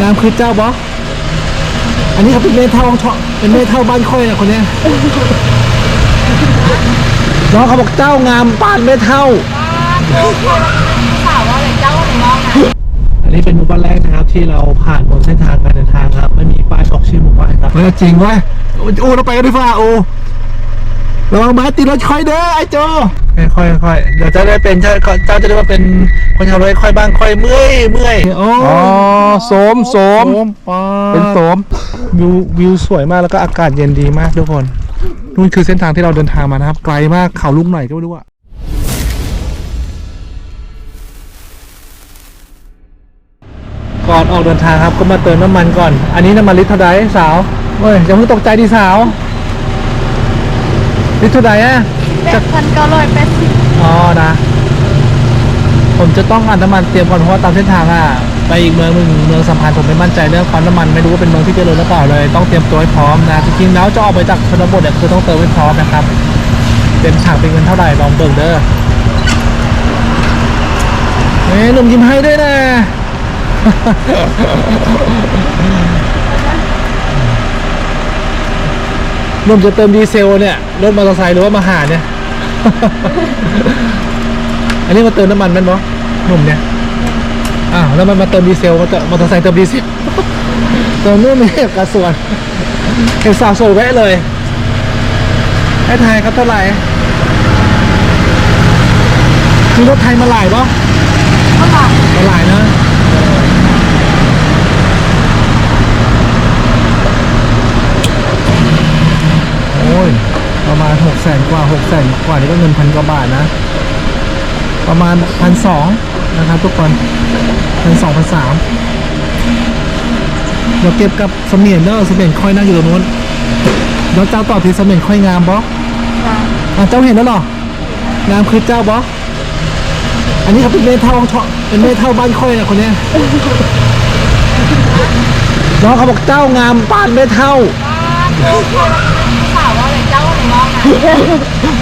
งามคือเจ้าบออันนี้เขาเป็นเมเทัลชอเป็นเมเทัลบ้านค่อยนะคนเนี้ยน้องเขาบอกเจ้างามปานเมเทัลสาวว่าอะไรเจ้าในน้องนะอันนี้เป็นหมู่บ้านแรกนะครับที่เราผ่านบนเส้นทางการเดินทางครับ ไม่มีป้ายบอกชื่อหมู่บ้านครับเฮ้ยจริงเว้ยโอ้เราไปกันดีกว่าโอ้ ระวังไม้ตีรถค่อยเด้อไอ้โจค่อยๆค่อยๆเดี๋ยวเจะได้เป็นเจ้าเจ้าจะได้มาเป็นคนขับรถค่อยบ้างค่อยเมื่อยเมื่อยโอ้อ๋อโสมโสมปาเป็นโสมวิววิวสวยมากแล้วก็อากาศเย็นดีมากทุกคนนู่นคือเส้นทางที่เราเดินทางมานะครับ ไกลมากเขาลุกหน่อยก็ไม่รู้อะก่อนออกเดินทางครับก็มาเติมน้ำมันก่อน อันนี้น้ำมันลิตรเท่าไหร่สาวเฮ้ยอย่าเพิ่งตกใจดิสาว ลิตรเท่าไหร่อะแปดพันเก้าร้อยแปดสิบอ๋อนะ ผมจะต้องอัดน้ำมันเตรียมก่อนเพราะว่าตามเส้นทางอะไปอีกเมืองหนึ่งเมืองสัมพันธ์ผมไม่มั่นใจเรื่องปั๊มน้ำมันไม่รู้ว่าเป็นเมืองที่เจริญหรือเปล่าเลย ต้องเตรียมตัวให้พร้อมนะจริงๆแล้วจะออกไปจากชนบทเนี่ยคือต้องเติมให้พร้อมนะครับเต็มถังเป็นเงินเท่าไหร่ลองเบิ่งเด้อเฮ้ยหนุ่มยิ้มให้ด้วยนะ ห นุ่มจะเติมดีเซลเนี่ยรถมอเตอร์ไซค์หรือว่ามาหาเนี่ย อันนี้มาเติมน้ำมันแม่นบ่หนุ่มเนี่ยอ้าวแล้วมันมาเติมดีเซลมาเติมมอเตอร์ไซค์เติมดีเซลเติมนู่นนี่กระส่วนเห็นสาวสวยแวะเลยให้ทายครับเท่าไหร่มีรถไทยมาหลายปะ เท่าไหร่ มาหลายนะโอ้ย ประมาณหกแสนกว่าหกแสนกว่านี่ก็ เงินพันกว่าบาทนะ ประมาณพันสองนะครับทุกคนพันสองพันสามเดี๋ยวเก็บกับเสมียนเด้อเสมียนค่อยนั่งอยู่ตรงนู้นเดี๋ยวเจ้าต่อทีเสมียนค่อยงามบออะเจ้าเห็นแล้วเหรองามคือเจ้าบออันนี้เขาเป็นเมทัลชอเป็นเมทัลบ้านค่อยนะคนเนี้ยน้องเขาบอกเจ้างามปานเมทัล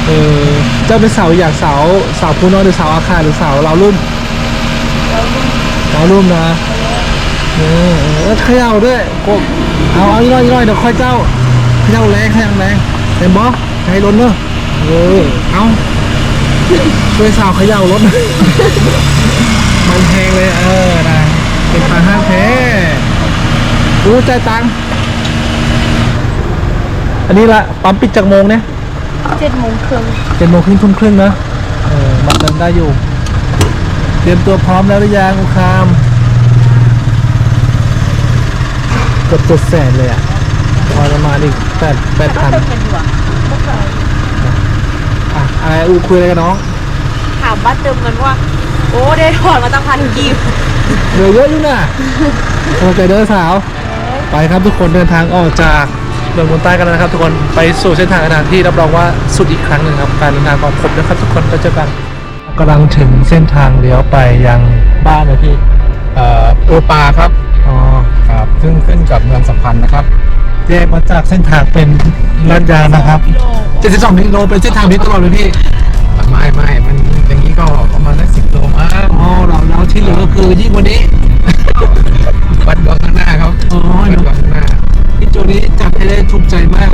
เออเจ้าเป็นสาวอยากสาวสาวผู้น้อยหรือสาวอาคารหรือสาวเราวรุ่มเราวรุ่มนะเออเออเขย่าด้วยกบเอาเอาอีกหน่อยอีกหน่อยเดี๋ยวค่อยเจ้าเขย่าแรงเขย่าแรงเต็มบอใจล้นเนอะเออเอาช่วยสาวเขย่ารถมันแพงเลยเออนะเป็นพันห้าแท้รู้ใจตังอันนี้ละปั๊มปิดจากโมงเนี่ย เจ็ดโมงครึ่งเจ็ดโมงครึ่งทุ่มครึ่งนะเออมาเติมได้อยู่ เตรียมตัวพร้อมแล้วหรือยังอุคามเกือบเจ็ดแสนเลยอะพอประมาณอีกแปดแปดพันเติมเงินดีกว่าอะอะไรอูคุยอะไรกับน้อง ถามว่าเติมเงินว่า โอ้ได้ถอนมาตั้งพันกีบเหลือเยอะอยู่น่ะโอเคเด้อสาว ไปครับทุกคนเดินทางออกจาก เมืองบนใต้กันแล้วนะครับ ทุกคนไปสู่เส้นทางการที่รับรองว่าสุดอีกครั้งหนึ่งครับการเดินทางของผมนะครับ ทุกคนไปเจอกันกำลังถึงเส้นทางเลี้ยวไปยังบ้านเลยพี่เอ่อโอปาครับอ๋อครับซึ่งขึ้นกับเมืองสัมพันธ์นะครับแยกมาจากเส้นทางเป็นลาดยางนะครับ72กิโลเป็นเส้นทางนี้ตลอดเลยพี่ไม่ไม่มันอย่างนี้ก็ประมาณสักสิบโลมั้งอ๋อเราเราที่เหลือก็คือยิ่งกว่านี้ วัดดวงข้างหน้าครับอ๋อวัดดวงข้างหน้า พี่โจนี้จับให้ได้ถูกใจมาก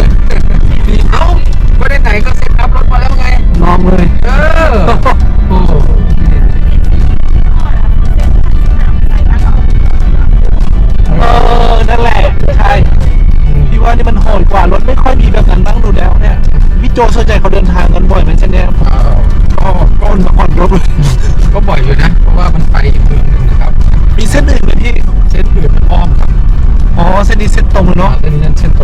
พี่เอ้าก็ได้ไหนก็เซ็ตอัพรถมาแล้วไงลองเลย เออ โอ้โหเออ นั่นแหละ ใช่ พี่ว่านี่มันโหดกว่ารถไม่ค่อยมีแบบนั้นบ้างดูแล้วเนี่ย พี่โจส่วนใหญ่เขาเดินทางกันบ่อยไหมเช่นเนี้ยผมอ้าวก็ก็ผ่อนรถเลยก็บ่อยอยู่นะ เพราะว่ามันไปอีกเมืองหนึงนะครับ มีเส้นอื่นไหมพี่ ตรงเลยเนาะเนาะเส้นนี้นั่นเส้นตรง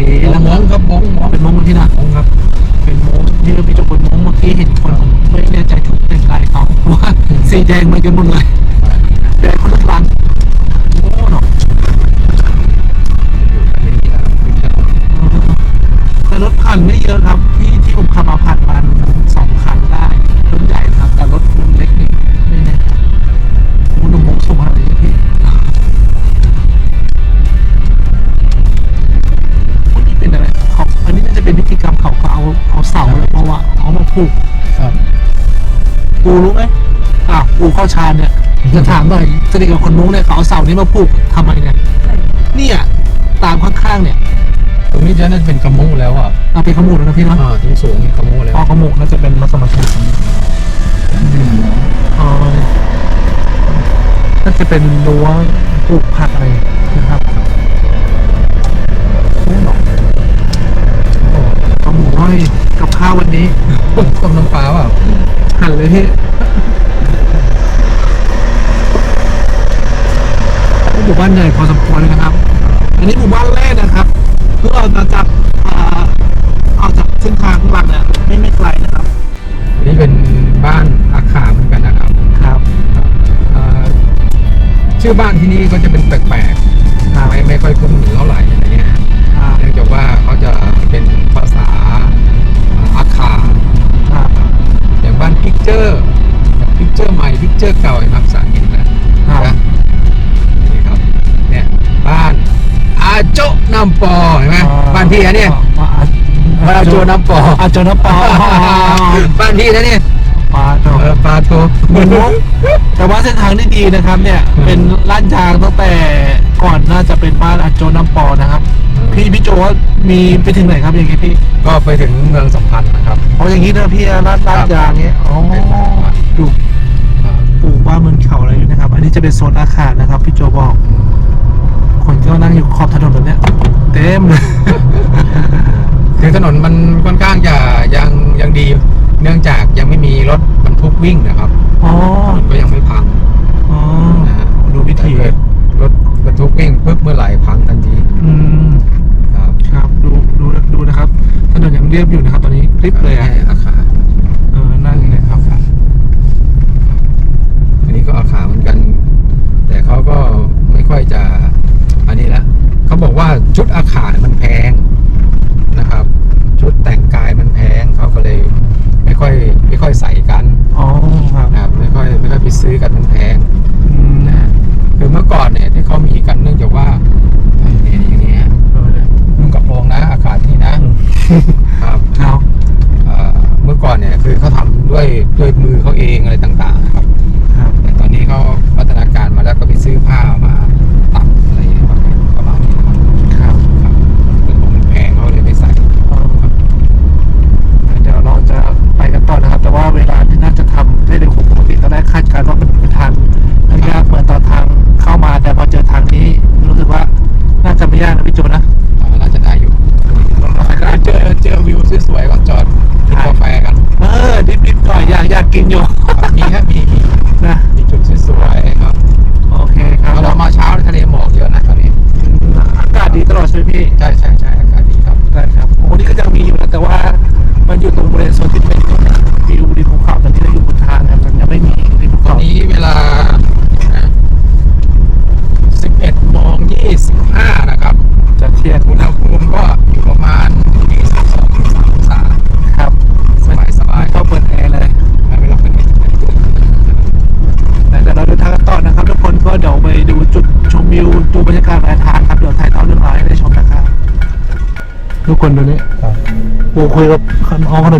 สังกะมงครับมงมงเป็นมงที่นะมองครับ เป็นมงนี่เราไปจบนมงเมื่อกี้เห็นคนไม่แน่ใจถูกเป็นไรเขาว่าสีแดงเหมือนกันหมดเลยแดงคนละลันโอ้เนาะแต่รถผ่านไม่เยอะครับ เอามาผูกครับปูรู้ไหมอะปูเข้าชานเนี่ยจะถามหน่อยสนิทกับคนมุ้งเนี่ยเขาเอาเสานี้มาผูกทำไมเนี่ยเนี่ยตามข้างๆเนี่ยตรงนี้จะน่าจะเป็นกระมูแล้วอะเอาเป็นขมูลแล้วนะพี่เนาะอ่าที่สูงนี่กระมูแล้วอ๋อขมูลน่าจะเป็นลักษณะของอ๋อน่าจะเป็นรั้วปลูกผักอะไรนะครับไม่หรอกโอ้ขมูลน้อยกับ ข้าววันนี้ต้มน้ำปลาเปล่าหันเลยพี่หมู่บ้านใหญ่พอสมควรเลยนะครับ อันนี้หมู่บ้านแรกนะครับเพื่อเราจะจับอ่าเอาจากเส้นทางข้างหลังเนี่ยไม่ไม่ไกลนะครับอันนี้เป็นบ้านอาคาเหมือนกันนะครับครับเอ่อชื่อบ้านที่นี่ก็จะเป็นแปลกๆไม่ไม่ค่อยคุ้นหูเท่าไหร่อะไรเงี้ยครับเนื่องจากว่าเขาจะเป็นภาษา อาคาครับอย่างบ้านพิกเจอร์พิกเจอร์ใหม่พิกเจอร์เก่าเห็นไหมภาษาอังกฤษนะครับนะนี่ครับเนี่ยบ้านอาโจน้ำปอเห็นไหมบ้านพี่อะเนี่ยบ้านบ้านอาโจน้ำปออาโจน้ำปอบ้านพี่นะเนี่ย ปลาโจเออปลาโทเหมือนมุกแต่ว่าเส้นทางที่ดีนะครับ เนี่ยอืมเป็นลาดยางตั้งแต่ก่อนน่าจะเป็นบ้านอาโจน้ำปอนะครับอืมพี่พี่โจว่ามีไปถึงไหนครับอย่างงี้พี่ก็ไปถึงเมืองสัมพันธ์นะครับ อ๋ออย่างนี้นะพี่ลาดลาดครับยางเงี้ยอ๋อเป็นแบบว่าดูปลูกบ้านเมืองเขาอะไรอยู่นะครับ อันนี้จะเป็นโซนอาคารนะครับ พี่โจบอก คนก็นั่งอยู่ขอบถนนแบบเนี้ยเต็มเลยคือถนนมันค่อนข้างจะยังยังดี เนื่องจากยังไม่มีรถบรรทุกวิ่งนะครับอ๋อถนนก็ยังไม่พังอ๋อนะฮะดูวิธีแต่เกิดรถบรรทุกวิ่งปุ๊บเมื่อไหร่พังทันทีอืม ครับ ครับ ดู ดู ดูนะครับ ถนนยังเรียบอยู่นะครับ ตอนนี้ คลิปเลยอะอาคาเ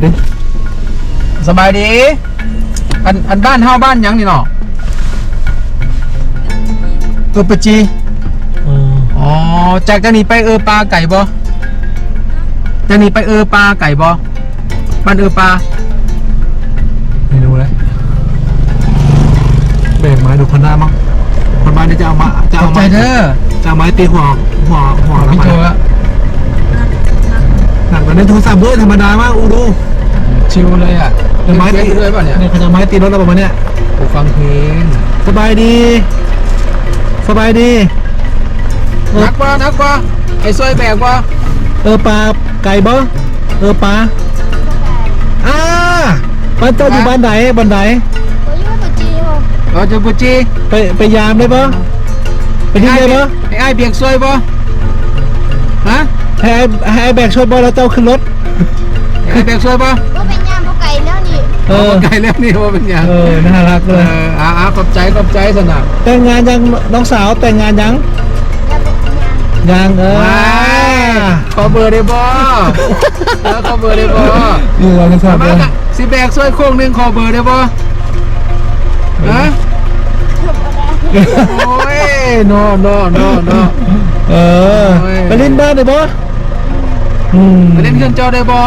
ดิสบายดี อันอันบ้านเฮาบ้านหยังนี่เนาะเออปะจี เอออ๋อ จากจะหนีไปเออปลาไก่บ่จะหนีไปเออปลาไก่บ่บ้านเออปลาเมนูเลยเบรกไม้ดูคนหน้ามั้งคนบ้านนี่จะเอามาจะขอเอาบใจไม้เด้อจะเอาไม้ตีหัวหัวหัวพี่ทำไมโจอะ หนักกว่านั้นโทรศัพท์ด้วยธรรมดามากอูดู ชิวเลยอ่ะ เป็นไม้ เล่น ตี เฟซด้วยป่ะเนี่ย เนี่ยเขาจะเอาไม้ตีรถเราประมาณเนี้ย กูฟังเพลง สบายดี สบายดี เออ นักบ่นักบ่ไอ้ซวยแบกบ่ เออปลาไก่บ่เออปลาอ่าบ้านเจ้าอยู่บ้านไหนบ้านไหน 我因为不记哦， เราจะบุจี ไปไปยามได้ปะไปที่ได้ปะ ไอ้ไอ้เบียกซวยบ่ฮะ ให้ไอ้ให้ไอ้แบกช่วยบอแล้วเจ้าขึ้นรถ ไอ้เบียกซวยบ่我เป็นยามบ่ไก่แล้วนี่เออ ไกลแล้วนี่ว่าเป็นหยังเออ น่ารักเอเลยออ่าอ่าขอบใจขอบใจสนับ แต่งงานยังน้องสาวแต่งงานยัง ยามเป็นยามยังเออว้ายขอเบอร์ได้บ่เออขอเบอร์ได้บ่นี่เราจะทำมาเลยกะสิแบกซวยโค้งหนึงขอเบอร์ได้บ่ฮะโอ้ยโนโนโนโนเออโอ้ยไปเล่นบ้านได้ปะอื มไปเล่นเครื่องเจ้าได้บ่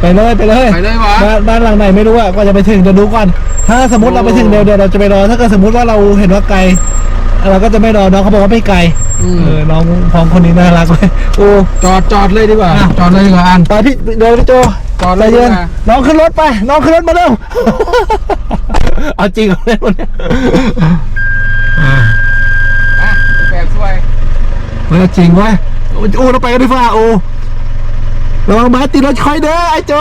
ไปเลยไปเลยไปเลยวะบ้านบ้านหลังไหนไม่รู้อะก็จะไปถึงจะดูก่อน ถ้าสมมติเราไปถึงเดี๋ยวเดี๋ยวเราจะไปรอ ถ้าเกิดสมมติว่าเราเห็นว่าไกล เราก็จะไม่รอน้องเขาบอกว่าไม่ไกลอืมเออน้องพองคนนี้น่ารักเลยโอ้จอดจอดเลยดีกว่าอะจอดเลยดีกว่าอัน ไปพี่เดินพี่โจจอดเลยใจเย็นดีกว่า น้องขึ้นรถไป น้องขึ้นรถมาเร็ว เอาจริงเอาเล่นวันนี้อ่าอะแบกซวยเฮ้ยจริงเว้ย โอ้โอ้เราไปกันดีฟ้าโอ้ระวังไม้ติดรถคอยเด้อไอ้โจ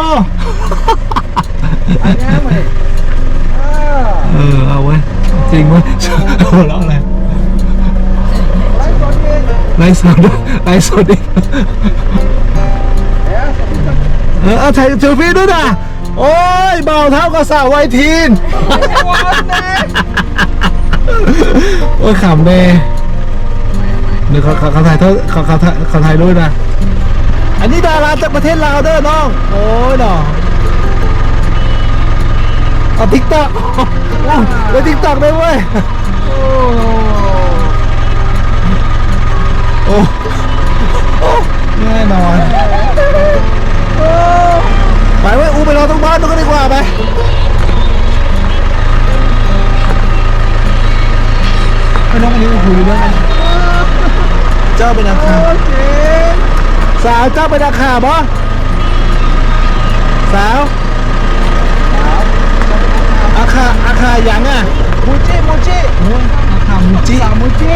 อันนี้มาดิอ่าเออเอาเว้ยจริงเว้ยหัวเราะอะไรไลฟ์สดเองไลฟ์สดด้วยไลฟ์สดดิเดี๋ยวสวัสดีครับเออเอาถ่ายเซลฟี่ด้วยนะโอ้ยเบาเท่ากับสาววัยทีนโอ้ยขำเด้เดี๋ย วเขาเขาเขาถ่ายเท่าเขาเขาถ่ายเขาถ่ายด้วยนะ อันนี้ดาราจากประเทศลาวเด้อน้อง โอ้ยดอกเอาทิกตอกเลยทิกตอกได้เว้ย โอ้โอ้แน่นอนไปเว้ยอูไปรอตรงบ้านนู้นกันดีกว่าไปไม่น้องอันนี้คุยเรื่องอันนี้เจ้าเป็นอาคาสาวเจ้าเป็นอาคาบ่สาวอาคาอาคาหยังอะมูจิมูจิโอ้ยอาคามูจิสามมูจิ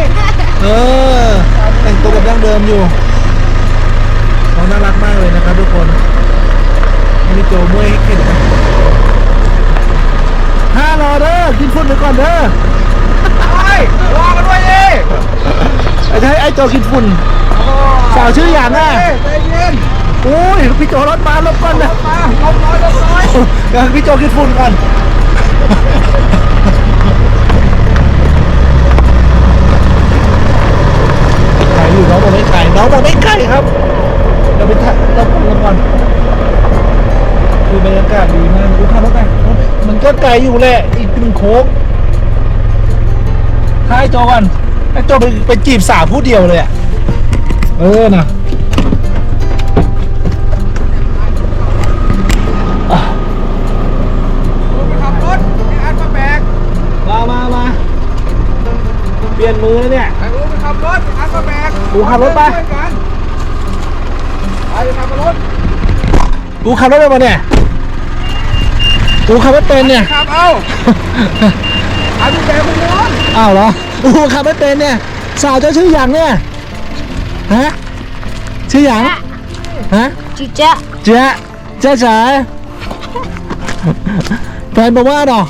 เออแต่งตัวกับดั้งเดิมอยู่เขาน่ารักมากเลยนะครับทุกคนอันนี้โจมวยให้เข็ดห้ารอเด้อกินฝุ่นไปก่อนเด้อไอ้รอกันด้วยดิ ไอ้ใช่ไอ้โจกินฝุ่นสาวชื่อหยางอะใจเย็นโอ้ยพี่โจรถมาลบก่อนนะมาลบน้อยลบน้อยเดี๋ยวพี่โจกินฝุ่นก่อนไก่อยู่น้องบอกไม่ไก่น้องบอกไม่ไก่ครับเราไปถ่ายเราเราก่อนคือบรรยากาศดีมากดูขับรถไปมันก็ไกลอยู่แหละอีกหนึ่งโค้งถ้าไอ้โจกัน ไอ้โจไปไปจีบสาวผู้เดียวเลยอะเออนะอะไปขับรถไอ้อันมาแบกมามามาเปลี่ยนมือแล้วเนี่ย ไอ้อูไปขับรถไอ้อันมาแบกอูขับรถไป ช่วยกันไปขับรถกูขับรถไปมาเนี่ยกูขับรถเป็นเนี่ยขับเอา อันนี้แบกมึงร้อนอ้าวเหรอกูขับไม่เป็นเนี่ย สาวเจ้าชื่อหยางเนี่ยฮะชื่อหยางฮะจุจ๊ะเจ๊ะเจ๊ะจ๋าแฟนบอกว่าเนาะ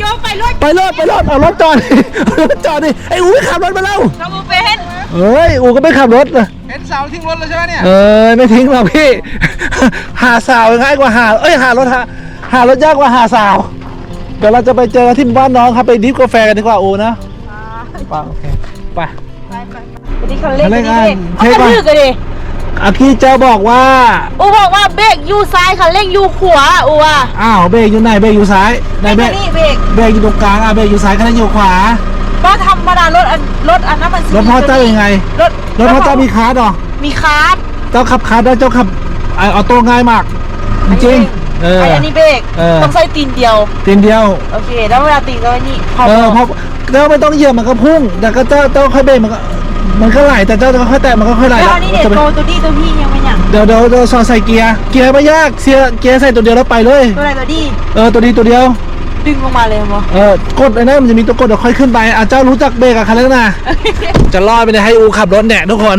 โยกไปรถไปรถไปรถเอารถจอดดิเอารถจอดดิไอ้อูไม่ขับรถมาแล้วเขาบูเป็นเอ้ยอูก็ไม่ขับรถนะเห็นเสาทิ้งรถแล้วใช่ไหมเนี่ยเออไม่ทิ้งหรอกพี่ หาสาวง่ายกว่าหาเอ้ยหารถหาหารถยากกว่าหาสาวเดี๋ยวเราจะไปเจอที่บ้านน้องครับไปดริฟกาแฟกันดีกว่าอูนะไปโอเคไปอันนี้เขาเล่นเขาเล่อันนนี้เบรกอะเขาเท่กระปะดึกกันดิอากี้เจ้าบอกว่าอูบอกว่าเบรกอยู่ซ้ายคันเร่งอยู่ขวาอูอะอ้าวเบรกอยู่ไหนเบรกอยู่ซ้ายไหนเบรกนี่เบรกเบรกอยู่ตรงกลางอะเบรกอยู่ซ้ายคันนั้นอยู่ขวาก็ธรรมดารถอันรถอันนั้นมันรถพ่อเจ้ายังไงรถรถพ่อเจ้ามีคาร์ดเหรอมีคาร์ดเจ้าขับคาร์ดได้เจ้าขับไอออโต้ง่ายมากจริงๆ เออไอันนี้เบรกเออ ต้องใส่ตีนเดียว ตีนเดียว โอเค แล้วเวลาตีนก็ไอ้นี่พอเออพเพอราะแล้วไม่ต้องเหยียบมันก็พุ่ง แต่ก็เจ้าเจ้าค่อยเบรกมันก็ มันก็ไหลแต่เจ้าจะค่อยแตะมันก็ค่อยไหลแล้วอันนี้เด็ดจะไปโตตัวนี้ตัวพี่ยังไม่ยังเดี๋ยวเดี๋ยวเดี๋ยวสอดใส่เกียร์ เกียร์ไม่ยากเสียเกียร์ใส่ตัวเดียวแล้วไปเลย ตัวไหนตัวดีเออตัวนี้ตัวเดียว ดึงลงมาเลยมั้งเออกดไอ้นั่นมันจะมีตัวกดเดี๋ยวค่อยขึ้นไปอะเจ้ารู้จักเบรกอะคันนั้นนะจะรอดไปเนี่ยให้อูขับรถเนี่ยทุกคน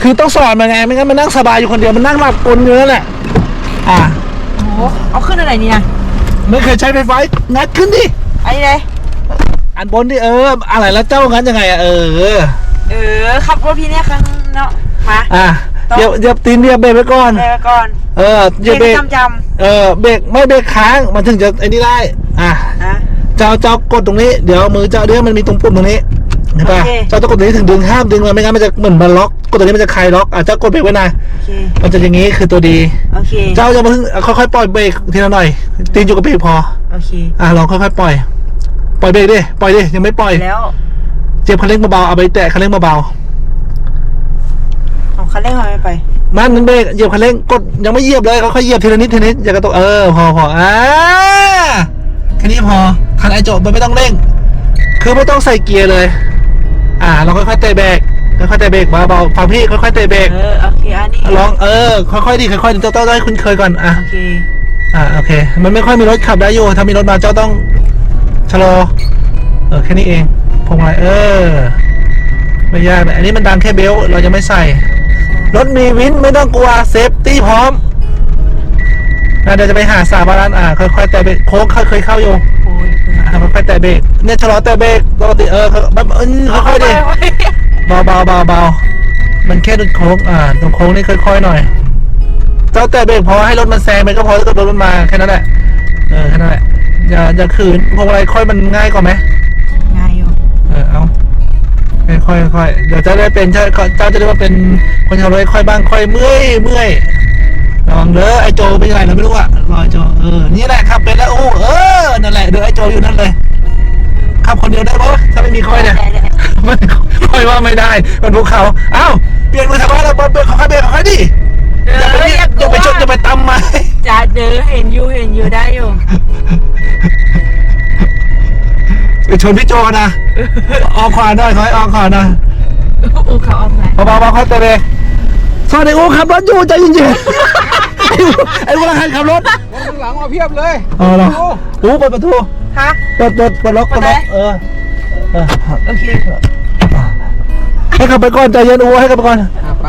คือต้องสอนมันไงไม่งั้นมันนั่งสบายอยู่คนเดียวมันนั่งหลับกลนอยู่นั่นแหละอะโอ้โห เอาขึ้นอะไรเนี่ยไม่เคยใช้ไฟฟ้างัดขึ้นดิไอ้เลยอันบนดิเออ อะไรแล้วเจ้างั้นยังไงอะเออ เออขับรถพี่เนี่ยครั้งเนาะมาอะเหยียบเหยียบตีนเหยียบเบรกไว้ก่อนไปก่อนเออเหยียบเบเบรรกกจำจเออเบรกไม่เบรกค้างมันถึงจะไอ้นี่ได้ อะำนะ เจ้าเจ้ากดตรงนี้ เดี๋ยวมือเจ้าเดี๋ยวมันมีตรงปุ่มตรงนี้ เห็นปะโอเค เจ้าต้องกดตรงนี้ถึงดึงห้ามดึงมันไม่งั้นมันจะเหมือนมันล็อกกดตรงนี้มันจะคลายล็อกอะเจ้ากดเบรกไว้หน่อยโอเค มันจะอย่างนี้คือตัวดี โอเค เจ้าจะมาเพิ่งค่อยๆปล่อยเบรกทีละหน่อยตีนอยู่กับเบรกพอ โอเค อะลองค่อยๆปล่อย ปล่อยเบรกดิปล่อยดิยังไม่ปล่อย แล้วเจ็บคันเร่งเบาๆเอาไปแตะคันเร่งเบาของคันเร่งทำไมไป ๆมันนึงเบรกเหยียบคันเร่งกดยังไม่เหยียบเลยค่อยๆเหยียบทีละนิดทีละนิดอย่ากระตุกเออพอพออ่าแค่นี้พอคันไอโจมันไม่ต้องเร่ง คือไม่ต้องใส่เกียร์เลย อ่าเราค่อยๆเตะเบรกค่อยๆเตะเบรกเบาๆฟังพี่ค่อยๆเตะเบรกเออโอเคอันนี้ลองเออค่อยๆดิค่อยๆเจ้าต้องให้คุณเคยก่อนอะโอเคอ่าโอเค มันไม่ค่อยมีรถขับได้อยู่ถ้ามีรถมาเจ้าต้องชะลอเออแค่นี้เองพวงมาลัยเออ ไม่ยากนะอันนี้มันดังแค่เบลต์เราจะไม่ใส่ รถมีวินไม่ต้องกลัวเซฟตี้พร้อมนะเดี๋ยวจะไปหาสาบาลานอ่าค่อยๆแตะเบรกโค้งเคยเข้าอยู่โอ้ยอ่าค่อยๆแตะเบรกเนี่ยชะลอแตะเบรกปกติเออแบบเออค่อยๆดิเบาเบาเบาเบามันแค่ดุดโค้งอ่าตรงโค้งนี่ค่อยๆหน่อยเจ้าแต่เบรกพอให้รถมันแซงไปก็พอถ้าเกิดรถมันมาแค่นั้นแหละเออแค่นั้นแหละอย่าอย่าขืนพวงมาลัยค่อยมันง่ายกว่าไหมง่ายอยู่เออเอาค่อยๆค่อยๆเดี๋ยวเจ้าได้เป็นเจ้าเจ้าจะได้ว่าเป็นคนขับรถค่อยบ้างค่อยเมื่อยเมื่อย ระวังเด้อไอโจเป็นยังไงเราไม่รู้อะรอไอโจเออนี่แหละขับเป็นแล้วโอ้เออนั่นแหละเดี๋ยวไอโจอยู่นั่นเลยขับคนเดียวได้ปะถ้าไม่มีค่อยเนี่ยได้ได้ไม่ค่อยว่าไม่ได้มันภูเขาเอ้าเปลี่ยนมือทำไมเราเบรกเขาค่อยเบรกเขาค่อยดิเออย่าไปอรีบอยากอย่าไปชนอย่าไปตำมาจ้าเด้อเห็นอยู่เห็นอยู่ได้อยู่ไปชนพี่โจนะออกขวาหน่อยถอยออกขวาหน่อยอูเขาเอาไหนเบาๆเบาๆค่อยเตะเบรก สวัสดีโอ้ขับรถอยู่ใจเย็นๆไอ้ไอ้คนละคันขับรถรถข้างหลังมาเพียบเลยเออเหรอโอ้เปิดประตูฮะเปิดเปิดเปิดล็อกเปิดล็อกเออเออโอเคให้ขับไปก่อนใจเย็นโอ้ให้ขับไปก่อน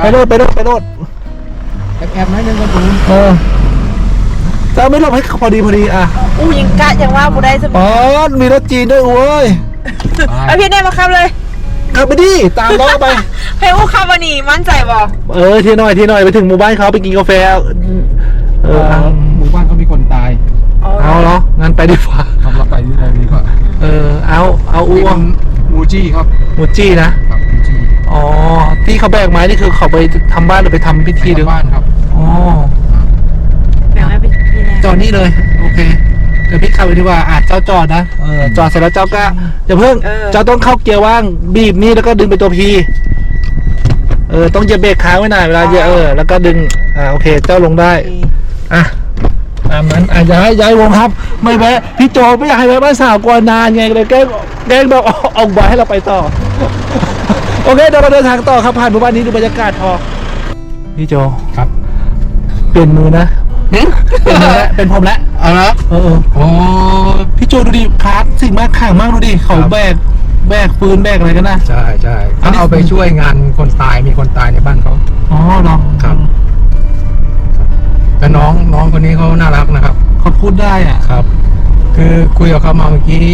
ไปโน่นไปโน่นไปโน่นแอบแอบๆหน่อยหนึงก็ดูเออจะไม่หลบให้พอดีพอดีอะอูยิงกะยังว่าบูได้สมอ๋อมีรถจีนด้วยโอ้ยเอาพี่แน่มาขับเลย ขับไปดิตามล้อไปให้อูขับวันนี้มั่นใจบ่เออทีหน่อยทีหน่อยไปถึงหมู่บ้านเขาไปกินกาแฟเอเอออเอาหมู่บ้านเขามีคนตายเอาเหรองั้นไปดีกว่าทำเราไปที่ไหนดีกว่าเออเอาเอาอ้วงมูจี้ครับหมูจี้นะครับมูจี้อ๋อที่เขาแบกไม้นี่คือเขาไปทำบ้านหรือไปทำพิธีหรือไปทำบ้านครับอ๋อแบ่งให้พี่พี่แน่จอดนี่เลย โอเคเดี๋ยวพี่ขับไปดีกว่าอาจเจ้าจอดนะเออจอดเสร็จแล้วเจ้าก็อย่าเพิ่งเจ้าต้องเข้าเกียร์ว่างบีบนี่แล้วก็ดึงไปตัวพีเออต้องเหยียบเบรกค้างไว้หน่อยเวลาเหยียบเออแล้วก็ดึงอ่าโอเค เจ้าลงได้ อะตามนั้นอะย้ายย้ายวงครับ ไม่แวะพี่โจไม่อยากให้แวะบ้านสาวกลัวนานไงเลยแกล้งแกล้งแบบเอาเอาไว้ให้เราไปต่อ โอเคเดี๋ยวเราเดินทางต่อครับผ่านหมู่บ้านนี้ดูบรรยากาศพอพี่โจครับ เปลี่ยนมือนะเปลี่ยนมือแล้วเป็นผมแล้ว เอาละเออเออโอ้พี่โจดูดิคลาสสิ่งมากข่างมากดูดิเขาครับ แบกแบกปืนแบกอะไรกันนะ ใช่ใช่อันนี้ เขาเอาไปช่วยงานคนตายมีคนตายในบ้านเขา อ๋อเหรอครับแล้วน้องน้องคนนี้เขาน่ารักนะครับ เขาพูดได้อะ ครับ คือคุยกับเขามาเมื่อกี้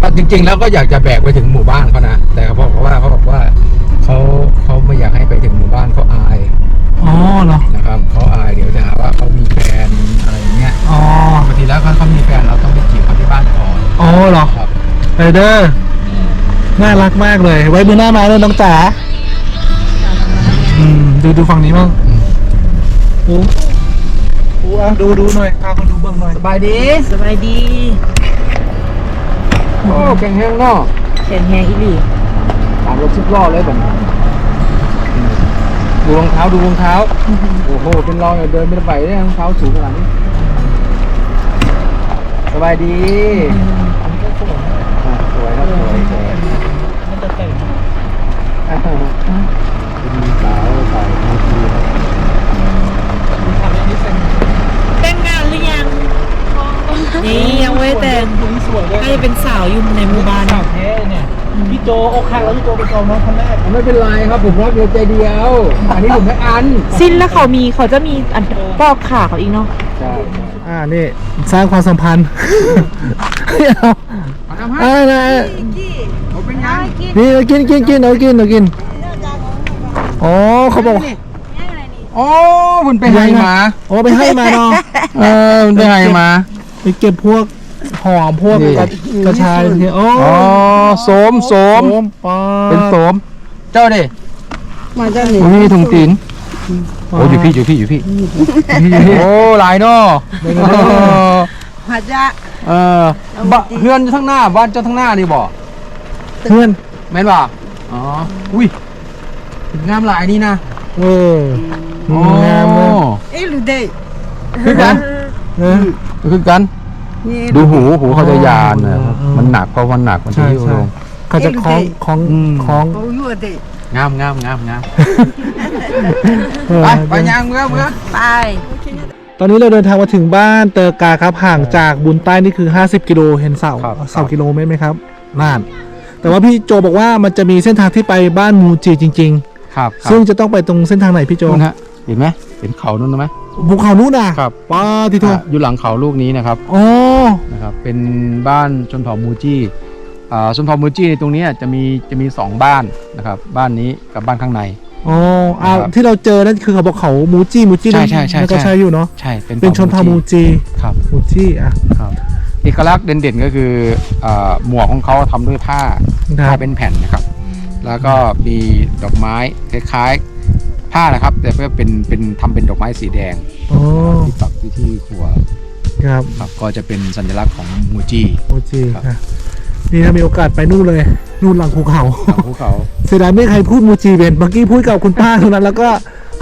ก็จริง ๆ แล้วก็อยากจะแบกไปถึงหมู่บ้านเขานะแต่เขาบอกว่าเขาบอกว่าเขาเขาไม่อยากให้ไปถึงหมู่บ้านเขาอายอ๋อเหรอนะครับเขาอายเดี๋ยวจะหาว่าเขามีแฟน อะไรอย่างเงี้ยอ๋อบางทีแล้วเขาเขามีแฟนเราต้องไปจีบเขาที่บ้านก่อนอ๋อเหรอครับไปเด้อน่ารักมากเลย ไว้มือหน้ามาเลยน้องจ๋าอืมดูดูฝั่งนี้บ้างอืมโอ้โหอะดูดูหน่อยพาคนดูเบื้องหน่อยสบายดีสบายดีโอ้แข็งแรงเนาะแข็งแรงอีหลีตามรถสิบล้อเลยแบบดูรองเท้าดูรองเท้า โอ้โห เป็นรอยเดินไม่ได้ไปเนี่ยรองเท้าสูงขนาดนี้ สบายดีอะสวยครับสวยสวยอะเป็นสาวใส่ไม่ดีครับแต่งงานหรือยังนี่ยังไม่แต่งสวยเลยก็จะเป็นสาวอยู่ในหมู่บ้านาวแท้เลเนี่ยพี่โจโอเคเกแล้วพี่โจเป็นกองน้องคนแรกไม่เป็นไรครับผมรักเดียวใจเดียว อันนี้ผมไม่อัน สิ้นแล้วเขามีเขาจะมีอันปอกขาเขาอีกเนาะ อ่านี่สร้างความสัมพันธ์ไม่เอาเอาน้ำให้อ่านะผมเป็นยังนี่เรากินกินกินเอากินเอากินอ๋อเขาบอกโอ้มันไปให้มาโอ้ไปให้มาเนาะเออมันไปให้มาไปเก็บพวกหอมพวกนี่กระกระชายเนี่ยโอ้อ๋อโสมโสมปาเป็นโสม เจ้าดิมาจากไหนโอ้ยมีถุงตีน โอ้อยู่พี่อยู่พี่อยู่พี่โอ้หลายเนาะมาจากเออบ้านเพื่อนอยู่ทั้งหน้าบ้านเจ้าทั้งหน้านี่บ่เพื่อนแม่นบ่อ๋ออุ้ยงามหลายนี่นะเอออืมงามเลยเอ้ลูเดย์คือกันเออคือกันนี่ดูหูหูเขาจะยานนะครับอืมมันหนักเพราะมันหนักมันจะใช่ยิ้วใช่ลงเขาจะคล้องคล้องอืมคล้องโอ้ยเดย์ งามงามงามงามเออไปไปยางเมื่อเมื่อไป ตอนนี้เราเดินทางมาถึงบ้านเตอร์กาครับห่างจากบุญใต้นี่คือ 50 กิโลเห็นเสาเสากิโลเมตรไหมครับน่านแต่ว่าพี่โจบอกว่ามันจะมีเส้นทางที่ไปบ้านมูจิจริง ครับๆ ซึ่งจะต้องไปตรงเส้นทางไหนพี่โจนู่นฮะเห็นไหมเห็นเขานู่นไหม ภูเขานู้นน่ะครับ ป้าที่โทอะอยู่หลังเขาลูกนี้นะครับอ๋อนะครับ เป็นบ้านชนเผ่ามูจี้ อ่าชนเผ่ามูจี้ในตรงเนี้ยจะมีจะมีสองบ้านนะครับ บ้านนี้กับบ้านข้างในอ๋ออ่าครับที่เราเจอนั่นคือเขาบอกเขามูจิมูจิใช่ใช่ใช่นั่นก็ใช่ใช่อยู่เนาะใช่เป็นเป็นชนเผ่ามูจิครับมูจิอะครับเอกลักษณ์เด่นๆก็คืออ่าหมวกของเขาทำด้วยผ้าครัผ้าบเป็นแผ่นนะครับ แล้วก็มีดอกไม้คล้ายๆผ้านะครับ แต่เพื่อเป็นเป็นทำเป็นดอกไม้สีแดงอ๋อที่ปักที่ที่ครัวครับครับก็จะเป็นสัญลักษณ์ของมูจิมูจิครับค่ะ นี่ถ้ามีโอกาสไปนู่นเลย นู่นหลังภูเขาของภูเขาเสียดายไม่มีใครพูดมูจิเป็นเมื่อกี้พูดกับคุณป้าเท่านั้น แล้วก็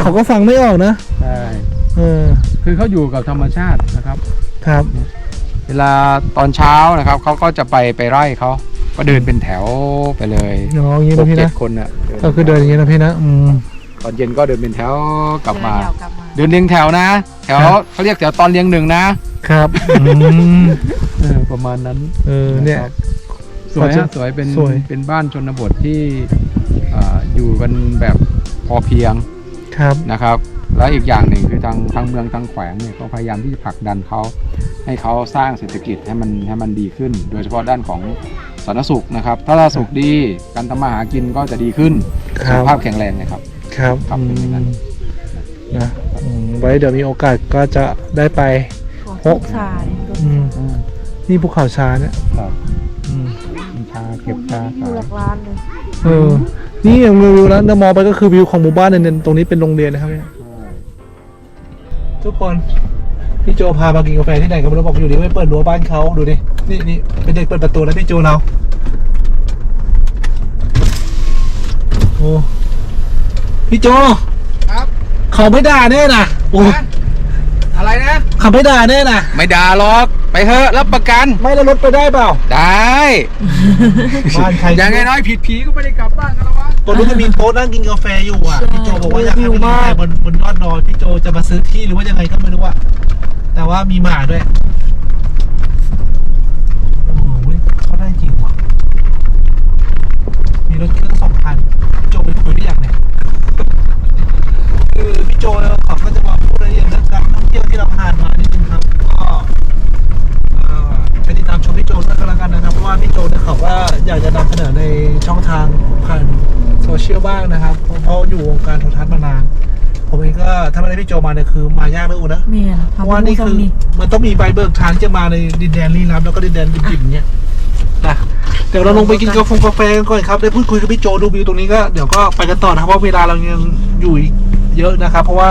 เขาก็ฟังไม่ออกนะใช่เออคือเขาอยู่กับธรรมชาตินะครับ ครับ เวลาตอนเช้านะครับเขาก็จะไปไปไร่เขาก็เดินเป็นแถวไปเลยอ๋ออย่างนี้หนะกพี่เจ็นะดคนอะก็คือเดินอย่างนี้นะพี่นะอืม ตอนเย็นก็เดินเป็นแถวกลับมา เดี๋ยวกลับมา เดินเรียงแถวนะ แถวครับ เขาเรียกแถวตอนเรียงหนึ่งนะครับอืมเออประมาณนั้น เออเนี่ยะครับ สวยเขาจะฮะสวยเป็นสวย เป็นบ้านชนบทที่อ่าอยู่กันแบบพอเพียงครับนะครับ แล้วอีกอย่างหนึ่งคือทางทางเมืองทางแขวงเนี่ยก็พยายามที่จะผลักดันเขาให้เขาสร้างเศรษฐกิจให้มันให้มันดีขึ้น โดยเฉพาะด้านของสาธารณสุขนะครับ ถ้าสาธารณสุขดีการทำมาหากินก็จะดีขึ้นครัสุบขภาพแข็งแรงนะครับ ครับครับเป็นอย่างนั้น นะอืมไว้เดี๋ยวมีโอกาสก็จะได้ไปหกชายอืมนี่ภูเขาชาเนี่ยครับอืมชา เก็บชาอขายู่หยลักล้านเลยเออ นี่อย่างวิวแล้วเดินมองไปก็คือวิวของหมู่บ้านเนี่ยตรงนี้เป็นโรงเรียนนะครับเนี่ยทุกคนพี่โจพามากินกาแฟที่ไหนก็ไม่รู้บอกอยู่ดีไม่เปิดรั้วบ้านเขาดูดินี่นี่เป็นเด็กเปิดประตูแล้วพี่โจเราโอ้พี่โจครับ เขาไม่ด่าแน่น่ะโอ้ อะไรนะเขาไม่ด่าแน่น่ะ ไม่ด่าหรอก ไปเถอะรับประกัน ไม่แล้วรถไปได้เปล่า ได้บ้านใครอย่างน้อยๆผิดผีก็ไม่ได้กลับบ้านกันแล้ววะตรงนู้นจะมีโต๊ะนั่งกินกาแฟอยู่อะ พี่โจบอกว่าอยากให้ไปกินกาแฟบนบนยอดดอยพี่โจจะมาซื้อที่หรือว่ายังไงก็ไม่รู้อะ แต่ว่ามีหมาด้วยโอ้โหเขาได้จริงว่ะ มีรถเครื่อง ยลบ้างนะครับเพราะเขาอยู่วงการโทรทัศน์มานาน ผมเองก็ถ้าไม่ได้พี่โจมาเนี่ยคือมายากนะอูนะเมียนเพราะว่านี่คือมันต้องมีใบเบิกทางที่จะมาในดินแดนลี้ลับแล้วก็ดินแดนดิบๆอย่างเงี้ยนะเดี๋ยวเราลงไปกินกาแฟกาแฟกันก่อนครับได้พูดคุยกับพี่โจดูวิวตรงนี้ก็เดี๋ยวก็ไปกันต่อนะครับเพราะเวลาเรายังอยู่อีกเยอะนะครับ เพราะว่า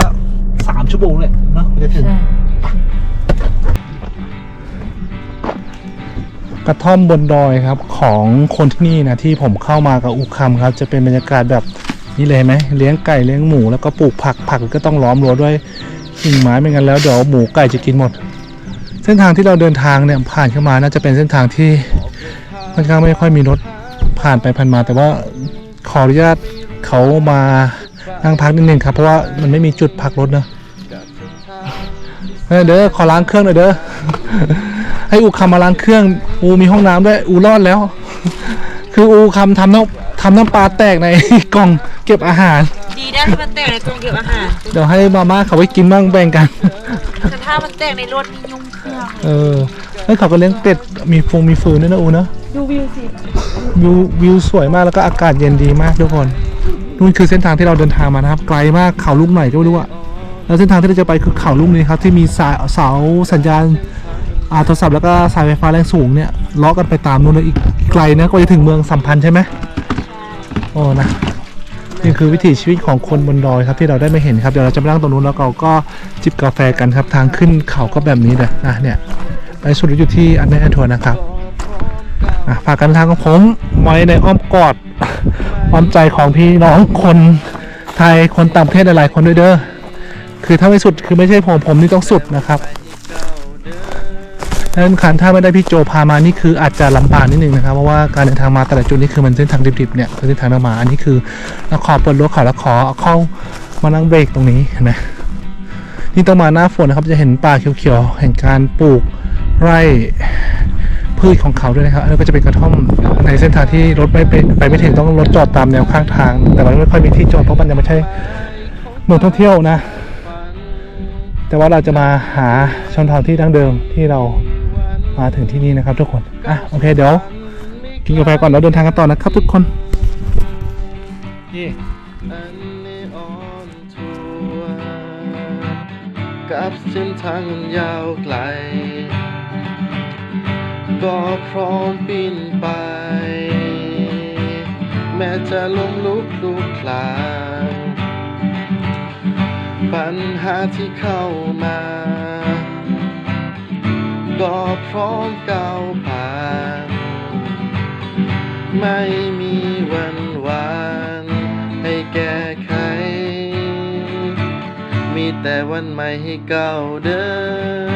สามชั่วโมงเลยเนาะกว่าจะถึง ใช่ กระท่อมบนดอยครับของคนที่นี่นะที่ผมเข้ามากับอุคำครับจะเป็นบรรยากาศแบบนี้เลยไหมเลี้ยงไก่เลี้ยงหมูแล้วก็ปลูกผักผักก็ต้องล้อมรั้วด้วยกิ่งไม้ไม่งั้นแล้วเดี๋ยวหมูไก่จะกินหมด เส้นทางที่เราเดินทางเนี่ยผ่านเข้ามาน่าจะเป็นเส้นทางที่ค่อนข้างไม่ค่อยมีรถผ่านไปผ่านมา แต่ว่าขออนุญาตเขามานั่งพักนิดนึงครับเพราะว่ามันไม่มีจุดพักรถเนอะเด้อขอล้างเครื่องหน่อยเด้อ ให้อูคำมาล้างเครื่อง อูมีห้องน้ำด้วย อูรอดแล้ว คืออูคำทำน้ำทำน้ำปลาแตกในกล่องเก็บอาหาร ดีนะที่มันแตกในกรงเก็บอาหาร เดี๋ยวให้มาม่าเขาไว้กินบ้างแบ่งกัน แต่ถ้ามันแตกในรถมียุ่งเครื่องเออแล้วเขาก็เลี้ยงเป็ด มีฟงมีฟืนด้วยนะอูเนอะดูวิวสิวิววิวสวยมากแล้วก็อากาศเย็นดีมากทุกคนนู่นคือเส้นทางที่เราเดินทางมานะครับ ไกลมากเขาลูกไหนก็ไม่รู้อะแล้วเส้นทางที่เราจะไปคือเขาลูกนี้ครับที่มีสายเสาสัญญาณ อาโทรศัพท์แล้วก็สายไฟฟ้าแรงสูงเนี่ยเลาะกันไปตามนู่นเลยอีกไกลนะกว่าจะถึงเมืองสัมพันธ์ใช่ไหมโอ้นะนี่คือวิถีชีวิตของคนบนดอยครับที่เราได้ไม่เห็นครับเดี๋ยวเราจะไปนั่งตรงนู้นแล้วเราก็จิบกาแฟกันครับทางขึ้นเขาก็แบบนี้เลยนะเนี่ยไปสุดอยู่ที่อันแม่ทัวร์นะครับอะฝากกันทางของผมไว้ในอ้อมกอดอ้อมใจของพี่น้องคนไทยคนต่างประเทศหลายๆคนด้วยเด้อคือถ้าไม่สุดคือไม่ใช่ผมผมนี่ต้องสุดนะครับ ดังนั้นคันถ้าไม่ได้พี่โจพามานี่คืออาจจะลำบากนิดนึงนะครับเพราะว่าการเดินทางมาแต่ละจุดนี่คือมันเส้นทางดิบๆเนี่ยเส้นทางเดินมาอันนี้คือเราขอเปิดรถขาแล้วขอเอเข้ามานั่งเบรกตรงนี้นไหมนี่ต้องมาหน้าฝนนะครับจะเห็นป่าเขียวๆเห็นการปลูกไร่พืชของเขาด้วยนะครับแล้วก็จะเป็นกระท่อมในเส้นทางที่รถไม่ไปไปไม่ถึงต้องรถจอดตามแนวข้างทาง แต่มันไม่ค่อยมีที่จอดเพราะมันยังไม่ใช่เมืองท่องเที่ยวนะ แต่ว่าเราจะมาหาช่องทางที่ดั้งเดิมที่เรา มาถึงที่นี่นะครับทุกคน อะโอเคเดี๋ยวกินกาแฟก่อนแล้วเดินทางกันต่อนะครับ ทุกคนนี่อันนี้ออนทัวร์กับเส้นทางอันยาวไกล ก็พร้อมปีนไป แม้จะล้มลุกคลุกคลานปัญหาที่เข้ามา ก็พร้อมก้าวผ่าน ไม่มีวันหวานให้แก้ไข มีแต่วันใหม่ให้ก้าวเดิน